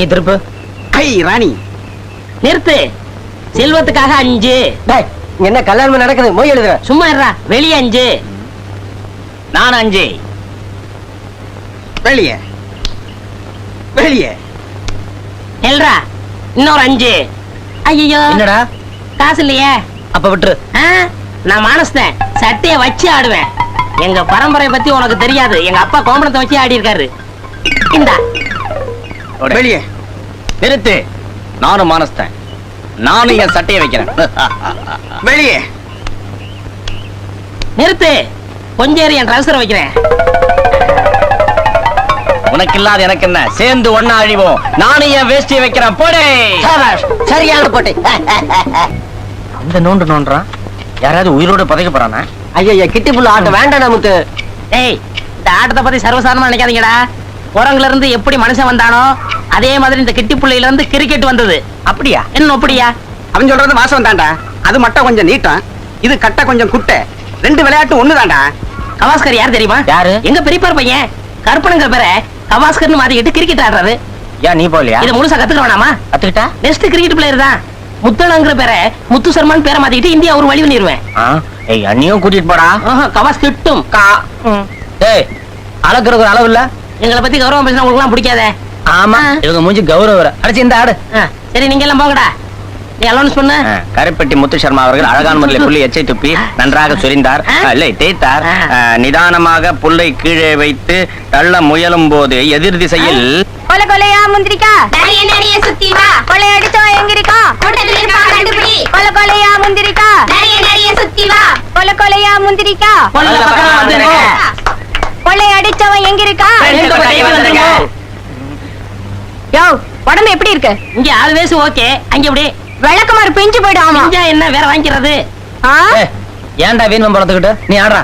நீ திருப்பு. ஐ ராணி. நிறுத்து. செல்வத்துக்காக அஞ்சு. என்ன கல்யாணம் நடக்குது? மொய் எழுதுற. சும்மா இருடா வெளியே அஞ்சு. நான் அஞ்சு. வெளியே. வெளியே. எல்ரா இன்னொரு அஞ்சு. ஐயோ என்னடா? காசு இல்லையே. அப்ப விட்டுரு. நான் மானஸ்தேன் சட்டைய வச்சு ஆடுவேன். எங்க பரம்பரை பத்தி உனக்கு தெரியாது. எங்க அப்பா கோமணத்தை வச்சு ஆடி இருக்காரு இந்தா. வெளியே. நிறுத்து. நானும் மானஸ்தேன். நானும் என் சட்டையை வைக்கிறேன். வெளியே. நிறுத்து. கொஞ்சம் என் ட்ரௌசர் வைக்கிறேன். உனக்கு இல்லாத எனக்கு என்ன? சேர்ந்து ஒன்னா அழிவோம். நானும் என் வேஷ்டியை வைக்கிறேன். போடே. சரியான போட்டு. அந்த நோண்டு நோண்டுறான் யாராவது உயிரோட புதைக்க போறானா? ஐயா கிட்டி புள்ள ஆட்ட வேண்டாம் நமக்கு ஏய் இந்த ஆட்டத்தை பத்தி சர்வசாதாரணமா நினைக்காதீங்கடா. குரங்குல இருந்து எப்படி மனுஷன் வந்தானோ அதே மாதிரி இந்த கிட்டி புள்ளையில இருந்து கிரிக்கெட் வந்தது. அப்படியா? என்ன அப்படியா அவன் சொல்றது வாசம் தான்டா அது மட்டும் கொஞ்சம் நீட்டம். இது கட்ட கொஞ்சம் குட்டை. ரெண்டு விளையாட்டு ஒண்ணுதான்டா கவாஸ்கர் யார் தெரியுமா? யாரு? எங்க பெரியப்பார் பையன்? கருப்பனுங்கிற பேரை கவாஸ்கர்னு மாத்திக்கிட்டு கிரிக்கெட் ஆடுறாரு. ஏன் நீ போகலையா? இதை முழுசா கத்துக்க வேணாமா? கத்துக்கிட்டா? நெக்ஸ்ட் கிரிக்கெட் பிளேயர் தான். முத்தனங்கிற பேரை முத்து சர்மான் பேரை மாத்திக்கிட்டு இந்தியா ஒரு வழி பண்ணிடுவேன் ஏய் அண்ணியும் கூட்டிட்டு போடா. கவாஸ் கிட்டும். ஏய் அளக்குறதுக்கு ஒரு அளவு இல்ல. எங்களை பத்தி கௌரவம் பேசினா உங்களுக்கு எல்லாம் பிடிக்காதே? ஆமா. இவங்க மூஞ்சி கௌரவ அடிச்சு இந்த ஆடு. சரி நீங்க எல்லாம் ஆ, கரைப்பட்டி முத்து சர்மா அவர்கள் அழகான முறையில் புள்ளி எச்சை துப்பி நன்றாக சொரிந்தார். இல்லை தேய்த்தார். நிதானமாக புல்லை கீழே வைத்து தள்ள முயலும் போது எதிர் திசையில் கொலை கொலையா முந்திரிக்கா? நடைய நடைய சுத்தி வா. கொலை அடிச்சவன் எங்க இருக்கா? கண்டுபிடி. கொலை கொலையா முந்திரிக்கா? நடைய நடைய சுத்தி வா. கொலை கொலையா முந்திரிக்கா? கொலை அடிச்சவன் எங்க இருக்கா ரெண்டு பக்கம் கை வந்துருங்க. யோ உடம்பு எப்படி இருக்கு? இங்க ஆல்வேஸ் ஓகே. அங்க எப்படி? விளக்குமாறு பிஞ்சு போயிடும் ஆமா இங்க என்ன வேற வாங்கிக்கிறது? ஏன்டா வீண் பழத்துக்கிட்டு நீ ஆடுறா.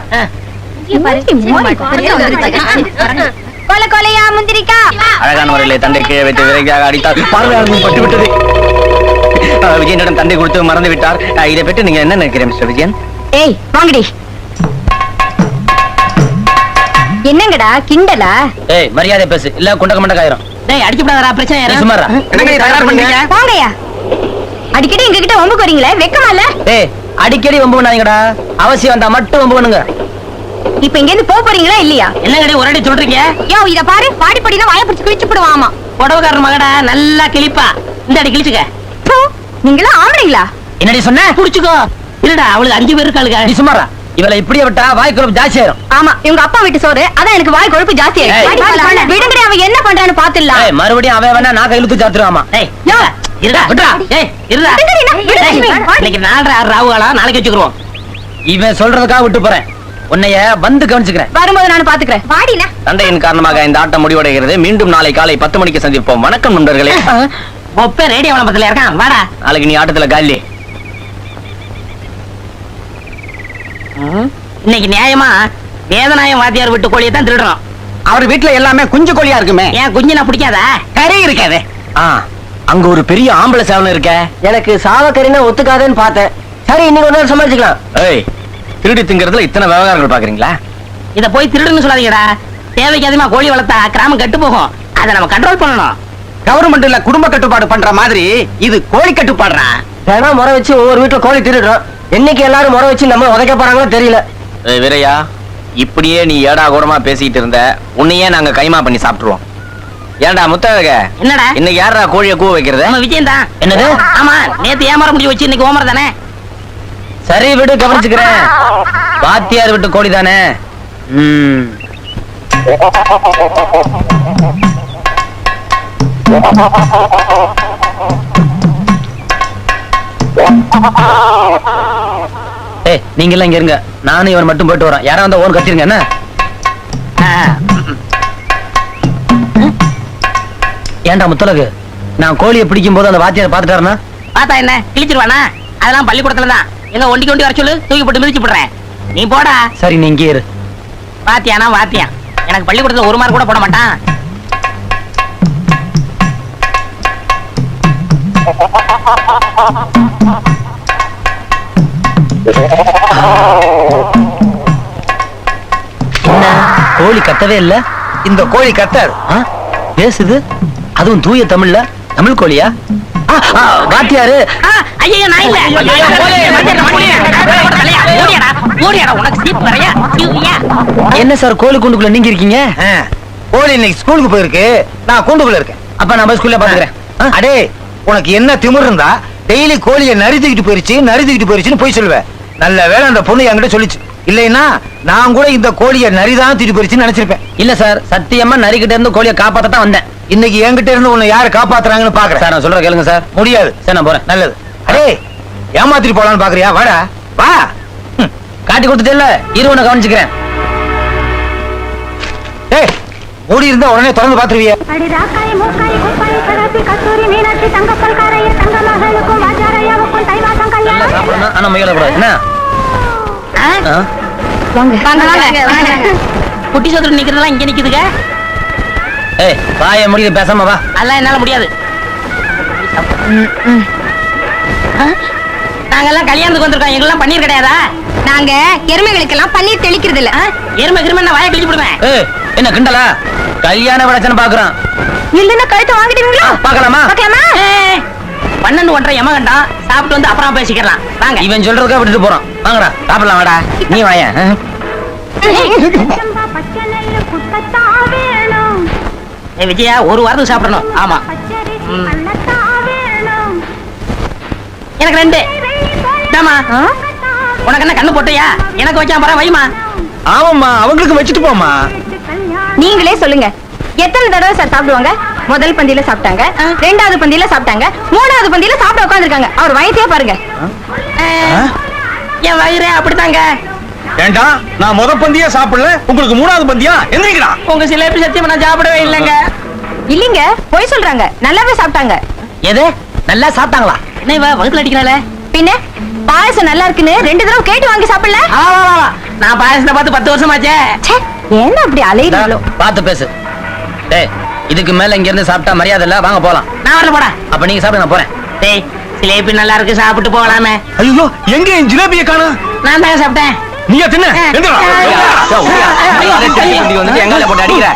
கொலை கொலையா முந்திரிக்கா அழகான முறையில் தண்டை கீழே வைத்து விரைவாக அடித்தார் பார்வையாளர்கள் பட்டு விட்டது விஜயனிடம் தண்டை கொடுத்து மறந்து விட்டார் இதை பற்றி நீங்க என்ன நினைக்கிறீங்க மிஸ்டர் விஜயன்? ஏய் வாங்கடி. என்னங்கடா கிண்டலா? ஏய் மரியாதை பேசு. இல்ல குண்டக்க மண்டக்காயிரும் டேய் அடிக்கப்படாதடா பிரச்சனை நீ யாரும் சும்மாரா என்னங்க நீ தயார் பண்ணீங்க வாங்கய்யா. அடிக்கடி எங்க கிட்ட வம்புக்கு வரீங்களே வெக்கமா இல்ல? ஏய் அடிக்கடி வம்பு பண்ணாதீங்கடா. அவசியம் வந்தா மட்டும் வம்பு பண்ணுங்க. இப்ப இங்க இருந்து போக போறீங்களா இல்லையா? என்னங்கடி ஒரு அடி சொல்றீங்க? யோ இத பாரு. பாடி படினா வாய பிடிச்சு கிழிச்சு போடுவாமா. புடவைக்காரர் மகடா நல்லா கிழிப்பா. இந்த அடி கிழிச்சுக்க. நீங்களா ஆம்பளைங்களா? என்னடி சொன்ன? புடிச்சுக்கோ. இருடா அவளுக்கு அஞ்சு பேர் இருக்காளுங்க நீ சும்மாரா இவளை இப்படியே விட்டா வாய் குழப்பம் ஜாஸ்தி ஆயிரும். ஆமா இவங்க அப்பா வீட்டு சோறு அதான் எனக்கு வாய் கொழுப்பு ஜாஸ்தி. ஆயிடுச்சு. விடுங்கடி அவன் என்ன பண்றான்னு பாத்துடலாம். ஏய் மறுபடியும் அவன் வேணா நான் கையிலுத்து சாத்துருவாமா டேய் இருடா, விடுங்கடி. இன்னைக்கு நாலரை ஆறு ராவுகளா நாளைக்கு வச்சுக்கிறோம் இவன் சொல்றதுக்காக விட்டு போறேன். உன்னைய வந்து கவனிச்சுக்கிறேன். வரும்போது நான் பாத்துக்கிறேன். வாடினா. சண்டையின் காரணமாக இந்த ஆட்டம் முடிவடைகிறது. மீண்டும் நாளை காலை பத்து மணிக்கு சந்திப்போம். வணக்கம் நண்பர்களே. ஒப்பே ரேடியோ விளம்பரத்துல இருக்கான் வாடா. நாளைக்கு நீ ஆட்டத்துல காலி. இன்னைக்கு நியாயமா வேதநாயம் வாத்தியார் விட்டு கோழியை தான் திருடுறோம். அவர் வீட்டுல எல்லாமே குஞ்சு கோழியா இருக்குமே? ஏன் குஞ்சு நான் பிடிக்காதா? கறி இருக்காதே. ஆ அங்க ஒரு பெரிய ஆம்பளை சேவலம் இருக்க. எனக்கு சாவக்கறினா ஒத்துக்காதேன்னு பார்த்தேன். சரி இன்னைக்கு ஒரு நாள் சமாளிச்சுக்கலாம். ஏய் திருடி திங்கிறதுல இத்தனை விவகாரங்கள் பாக்குறீங்களா? இத போய் திருடுன்னு சொல்லாதீங்கடா. தேவைக்கு அதிகமா கோழி வளர்த்தா கிராமம் கெட்டு போகும். அதை நம்ம கண்ட்ரோல் பண்ணணும். கவர்மெண்ட்ல குடும்ப கட்டுப்பாடு பண்ற மாதிரி இது கோழி கட்டுப்பாடுறா தினம் முறை வச்சு ஒவ்வொரு வீட்டுல கோழி திருடுறோம். என்னைக்கு எல்லாரும் முறை வச்சு நம்ம உதைக்க போறாங்களோ தெரியல. வீரையா இப்படியே நீ ஏடா கூடமா பேசிட்டு இருந்த உன்னையே நாங்க கைமா பண்ணி சாப்பிட்டுருவோம். ஏன்டா முத்தழக? என்னடா? இன்னைக்கு யாரா கோழிய கூவ வைக்கிறது? நம்ம விஜயம் தான் என்னது? ஆமா நேத்து ஏமாற முடிஞ்சு வச்சு இன்னைக்கு ஓமர் தானே? சரி விடு கவனிச்சுக்கிறேன். பாத்தியார் விட்டு கோழி தானே? ம். ஏய் நீங்க எல்லாம் இங்க இருங்க. நானும் இவன் மட்டும் போயிட்டு வரேன் யாரா வந்தா ஓன் கத்திருங்க என்ன? ஏன்டா முத்தலகு நான் கோழியை பிடிக்கும் போது அந்த வாத்தியார் பாத்துட்டாருன்னா பார்த்தா என்ன? கிழிச்சிருவானா? அதெல்லாம் பள்ளிக்கூடத்துல தான். எங்க ஒண்டிக்கு ஒண்டி வர சொல்லு? தூக்கி போட்டு மிதிச்சு போடுறேன் நீ போடா. சரி நீ இங்கே இரு. வாத்தியானா வாத்தியான். எனக்கு பள்ளிக்கூடத்துல ஒரு மார்க் கூட போட மாட்டான். என்ன கோழி கத்தவே இல்ல இந்த கோழி கத்தர்? பேசுது அதுவும் தூய தமிழ்ல தமிழ் கோழியா வாத்தியாரு ஆ, ஐயையோ, நான் இல்ல. ஐயா. என்ன சார் கோழி கூண்டுக்குள்ள நீங்க இருக்கீங்க கோழி இன்னைக்கு ஸ்கூலுக்கு போயிருக்கு நான் கூண்டுக்குள்ள இருக்கேன் அப்ப நான் போய் ஸ்கூல்ல பாத்துக்கிறேன்? அடே உனக்கு என்ன திமிர் இருந்தா டெய்லி கோழியை நரி தூக்கிட்டு போயிருச்சு நரி தூக்கிட்டு போயிருச்சுன்னு போய் சொல்லுவேன் நல்ல வேளை அந்த பொண்ணு என்கிட்ட சொல்லிச்சு. இல்லைன்னா நான் கூட இந்த கோழியை நரிதான் தூக்கிட்டு போயிருச்சுன்னு நினைச்சிருப்பேன். இல்ல சார் சத்தியமா நரிக்கிட்ட இருந்து கோழியை காப்பாத்த தான் வந்தேன். இன்னைக்கு என்கிட்ட இருந்து உன்னை யாரு காப்பாத்துறாங்கன்னு பாக்குறேன். சார் நான் சொல்ற கேளுங்க சார். முடியாது. சரி நான் போறேன். நல்லது. அடே ஏமாத்திட்டு போலான்னு பாக்குறியா? வாடா. வா. காட்டி கொடுத்துட்டேல்ல? இரு உன்னை கவனிச்சுக்கிறேன். மூடி இருந்தா உடனே திறந்து பாத்துருவிய அடி ராக்காய் மூக்காய் குப்பாய் கராத்தி கஸ்தூரி மீனாட்சி தங்கப்பல் காரைய தங்க மகளுக்கும் வாஜாரையாவுக்கும் தை மாசம் நல்லா கல்யாணம் சாப்பிடணும் ஆனா முயல கூடாது என்ன? ஆ? வாங்க. வாங்க வாங்க. குட்டி சோதரன் நிக்கிறதெல்லாம் இங்க நிக்குதுங்க. ஏய் வாய முடியுது பேசாம வா. அதெல்லாம் என்னால முடியாது? நாங்கெல்லாம் கல்யாணத்துக்கு வந்திருக்கோம். எங்கெல்லாம் பன்னீர் கிடையாதா? நாங்க எருமைகளுக்கெல்லாம் பன்னீர் தெளிக்கிறது இல்ல? எருமை கிருமை நான் வாயை கிழிச்சு விடுவேன் ஏய் என்ன கிண்டலா? கல்யாண விளச்சன பாக்குறான். இல்லன்னா கழுத்தை வாங்கிடுவீங்களா? பார்க்கலாமா? பார்க்கலாமா? ஏய், பன்னெண்டு ஒன்றரை எமகண்டம் சாப்பிட்டு வந்து அப்புறம் பேசிக்கலாம் வாங்க. இவன் சொல்றதுக்கா விட்டுட்டு போறான். வாங்கடா சாப்பிடலாம் வாடா. நீ வாயா விஜயா ஒரு வாரத்துக்கு சாப்பிடணும். ஆமா. எனக்கு ரெண்டு. இந்தாம்மா. ஆ? உனக்கு என்ன கண்ணு போட்டியா? எனக்கு வச்சா பரவ வைமா ஆமாம்மா அவங்களுக்கு வச்சுட்டு போமா நீங்களே சொல்லுங்க. எத்தனை தடவை சார் சாப்பிடுவாங்க? முதல் பந்தியில சாப்பிட்டாங்க ரெண்டாவது பந்தியில சாப்பிட்டாங்க மூணாவது பந்தியில சாப்பிட உட்காந்துருக்காங்க அவர் வயசே பாருங்க. என் வயிறே அப்படித்தாங்க. ஏண்டா நான் முத பந்தியா சாப்பிடல உங்களுக்கு மூணாவது பந்தியா? எந்திரிக்கடா உங்க சிலேபி சத்தியமா நான் சாப்பிடவே இல்லைங்க. இல்லீங்க பொய் சொல்றாங்க. நல்லாவே சாப்பிட்டாங்க. எது? நல்லா சாப்பிட்டாங்களா? என்ன இவ வகுத்துல அடிக்கிறாள? பின்ன? பாயசம் நல்லா இருக்குன்னு ரெண்டு தடவை கேட்டு வாங்கி சாப்பிடல. நான் பாயசத்தை பார்த்து பத்து வருஷமாச்சே. ச்சே, என்ன அப்படி அலையிறாங்களோ பார்த்து பேசு. டேய் இதுக்கு மேல இங்க இருந்து சாப்பிட்டா மரியாதை இல்ல. வாங்க போலாம். நான் வரல போடா. அப்ப நீங்க சாப்பிடுங்க நான் போறேன். டேய் சிலேபி நல்லா இருக்கு சாப்பிட்டு போகலாமே. ஐயோ எங்க என் ஜிலேபிய காணோம் நான் தாங்க சாப்பிட்டேன். நீயா தின்ன? எந்திரா. எங்கால போட்டு அடிக்கிற?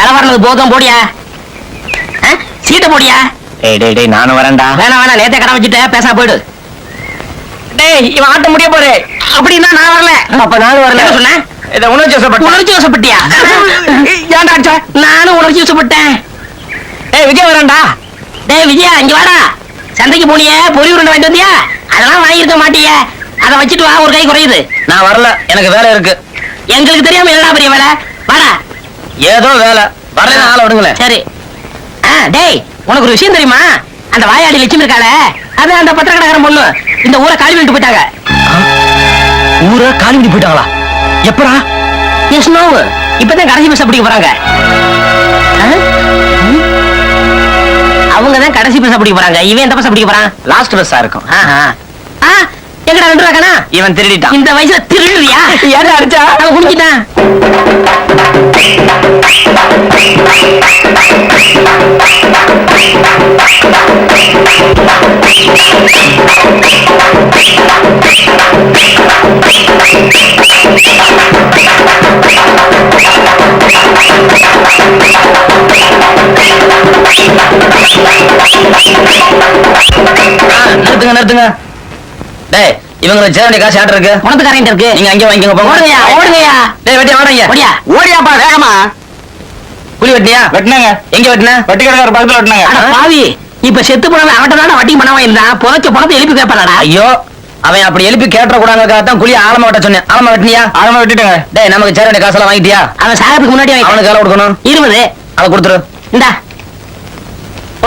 ஐயோ, வரலது போதும் போடியா. சீட்டை போடியா? டேய் டேய் டேய் நானும் வரேன்டா. வேணாம் வேணாம் நேத்தே கடை வச்சுட்ட பேசா போயிடு. டேய் இவன் ஆட்ட முடிய போறே. அப்படின்னா நான் வரல. அப்ப நானும் வரல. என்ன சொன்ன? இத உணர்ச்சி வசப்பட்ட. உணர்ச்சி வசப்பட்டியா? ஏன்டா அடிச்ச? நானும் உணர்ச்சி வசப்பட்டேன். டேய் விஜய் வரேன்டா. டேய் விஜயா இங்க வாடா. சந்தைக்கு போனியே பொறி உருண்டை வாங்கிட்டு வந்தியா? அதெல்லாம் வாங்கியிருக்க மாட்டியே. அதை வச்சுட்டு வா ஒரு கை குறையுது. நான் வரல. எனக்கு வேலை இருக்கு. எங்களுக்கு தெரியாம என்னடா பெரிய வேலை? வாடா. ஏதோ வேலை. வரல ஆள விடுங்களேன். சரி. டேய் உனக்கு ஒரு விஷயம் தெரியுமா? அந்த வாயாடி லட்சுமி இருக்காளே அது அந்த பத்திரக்கடைக்காரன் பொண்ணு. இந்த ஊரை காலி பண்ணிட்டு போயிட்டாங்க. ஊரை காலி பண்ணி போயிட்டாங்களா? எப்படா? எஸ் நோ இப்பதான் கடைசி பஸ் பிடிக்க போறாங்க. அவங்க தான் கடைசி பஸ் பிடிக்க போறாங்க. இவன் எந்த பஸ் பிடிக்க போறான்? லாஸ்ட் பஸ்ஸா இருக்கும். எங்கடா ரெண்டு ரூபா இவன் திருடிட்டான். இந்த வயசுல திருடுறியா? ஏன்டா அடிச்சா? அவன் குடிக்கிட்டான் டேய் இவங்களுக்கு சேர வேண்டிய காசு ஆட்டு இருக்கு? உனத்துக்காரன் இருக்கு. நீங்க அங்கே வாங்கிக்கோங்க போங்க. ஓடுங்கய்யா ஓடுங்கய்யா. டேய் வெட்டி வாடங்க ஓடியா. ஓடியாப்பா வேகமா. புலி வெட்டியா? வெட்டினாங்க. எங்க வெட்டின? வட்டி கடைக்கார பக்கத்துல வெட்டினாங்க. அட பாவி. இப்ப செத்து போனவன் அவன்கிட்ட தான் வட்டி பணம் வாங்கியிருந்தான்? புதைச்ச பணத்தை எழுப்பி கேட்பானடா ஐயோ அவன் அப்படி எழுப்பி கேட்டுற கூடாதுக்காக தான் குழி ஆழமா வெட்ட சொன்னேன். ஆழமா வெட்டினியா? ஆழமா வெட்டிட்டாங்க. டேய் நமக்கு சேர வேண்டிய காசெல்லாம் வாங்கிட்டியா? அவன் சாகத்துக்கு முன்னாடி. அவனுக்கு வேலை கொடுக்கணும்? இருபது. அதை கொடுத்துரு. இந்தா.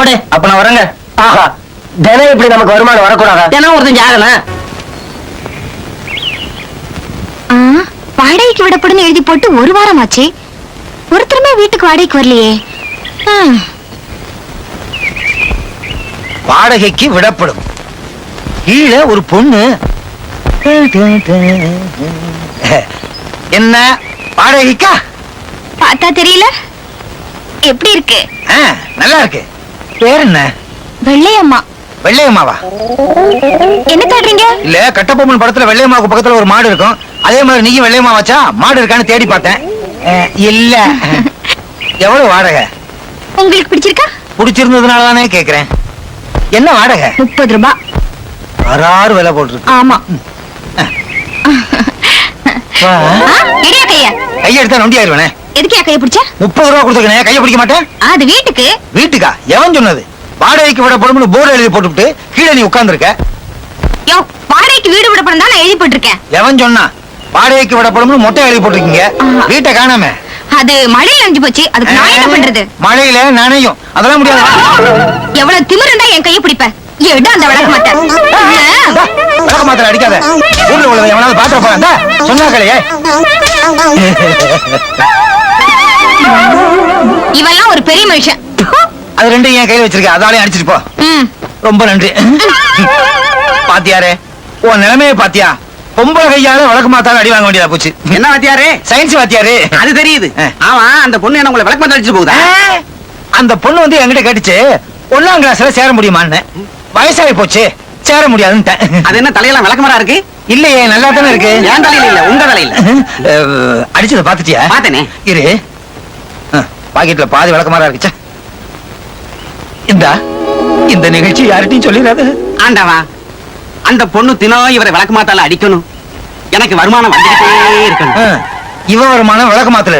ஓடு. அப்ப நான் வரேங்க. ஆஹா. தினம் இப்படி நமக்கு வருமானம் வரக்கூடாதா? தினம் ஒருத்தன் ஜாகணும். வாடகைக்கு விடப்படுன்னு எழுதி போட்டு ஒரு வாரம் ஆச்சு ஒருத்தருமே வீட்டுக்கு வாடகைக்கு வரலையே. வாடகைக்கு விடப்படும். கீழே ஒரு பொண்ணு. என்ன? வாடகைக்கா? பார்த்தா தெரியல. எப்படி இருக்கு? நல்லா இருக்கு. பேர் என்ன? வெள்ளையம்மா. வெள்ளையம்மாவா? என்ன தேடுறீங்க? இல்ல கட்டபொம்மன் படத்துல வெள்ளையம்மாவுக்கு பக்கத்துல ஒரு மாடு இருக்கும். அதே மாதிரி நீயும் வெள்ளையம்மா வச்சா மாடு இருக்கான்னு தேடி பார்த்தேன். இல்ல. எவ்வளவு வாடகை? உங்களுக்கு பிடிச்சிருக்கா? பிடிச்சிருந்ததுனால தானே கேக்குறேன். என்ன வாடகை? முப்பது ரூபாய் வராறு விலை போட்டுருக்கு. ஆமா. கைய? எடுத்தா நொண்டி ஆயிருவேனே எதுக்கியா கைய பிடிச்ச? முப்பது ரூபா கொடுத்துருக்கேன் கையை பிடிக்க மாட்டேன்? அது வீட்டுக்கு. வீட்டுக்கா? எவன் சொன்னது? வாடகைக்கு விடப்படும்னு போர்டு எழுதி போட்டுவிட்டு கீழே நீ உட்கார்ந்திருக்க. யோ வாடகைக்கு வீடு விடப்படும் தான் நான் எழுதி போட்டிருக்கேன். எவன் சொன்னா? வாடகைக்கு விடப்படும்னு மொட்டை எழுதி போட்டிருக்கீங்க. வீட்டை காணாம. அது மழையில நனைஞ்சு போச்சு. அதுக்கு நான் என்ன பண்றது? மழையில நனையும். அதெல்லாம் முடியாது. எவ்வளவு திமிருண்டா என் கைய பிடிப்ப. எடு அந்த விளக்க மாட்டேன் விளக்க அடிக்காத. ஊர்ல உள்ள எவனாவது பாத்திர போறான் சொன்னா கலையே இவெல்லாம் ஒரு பெரிய மனுஷன். அது ரெண்டும் என் கையில வச்சிருக்க. அதாலே அடிச்சிட்டு போ. ரொம்ப நன்றி. பாத்தியாரே உன் நிலைமையை பாத்தியா? பொம்பளை கையால விளக்கு மாத்தால அடி வாங்க வேண்டியதா போச்சு. என்ன வாத்தியாரே? சயின்ஸ் வாத்தியாரு. அது தெரியுது. ஆமா அந்த பொண்ணு என்ன உங்களை விளக்கு அடிச்சு போகுதா? அந்த பொண்ணு வந்து என்கிட்ட கேட்டுச்சு ஒண்ணாம் கிளாஸ்ல சேர முடியுமான்னு. வயசாகி போச்சு சேர முடியாதுன்ட்டேன். அது என்ன தலையெல்லாம் விளக்கமரா இருக்கு? இல்லையே நல்லா தானே இருக்கு. என் தலையில இல்ல உங்க தலையில. அடிச்சத பாத்துட்டியா பார்த்தேனே. இரு. பாக்கெட்ல பாதி விளக்கமாரா இருக்குச்சா இந்தா இந்த நிகழ்ச்சி யார்கிட்டயும் சொல்லிடாது. ஆண்டவா அந்த பொண்ணு தினம் இவரை விளக்கு மாத்தால அடிக்கணும். எனக்கு வருமானம் வந்துகிட்டே இருக்கணும். இவ வருமானம் விளக்கு மாத்தல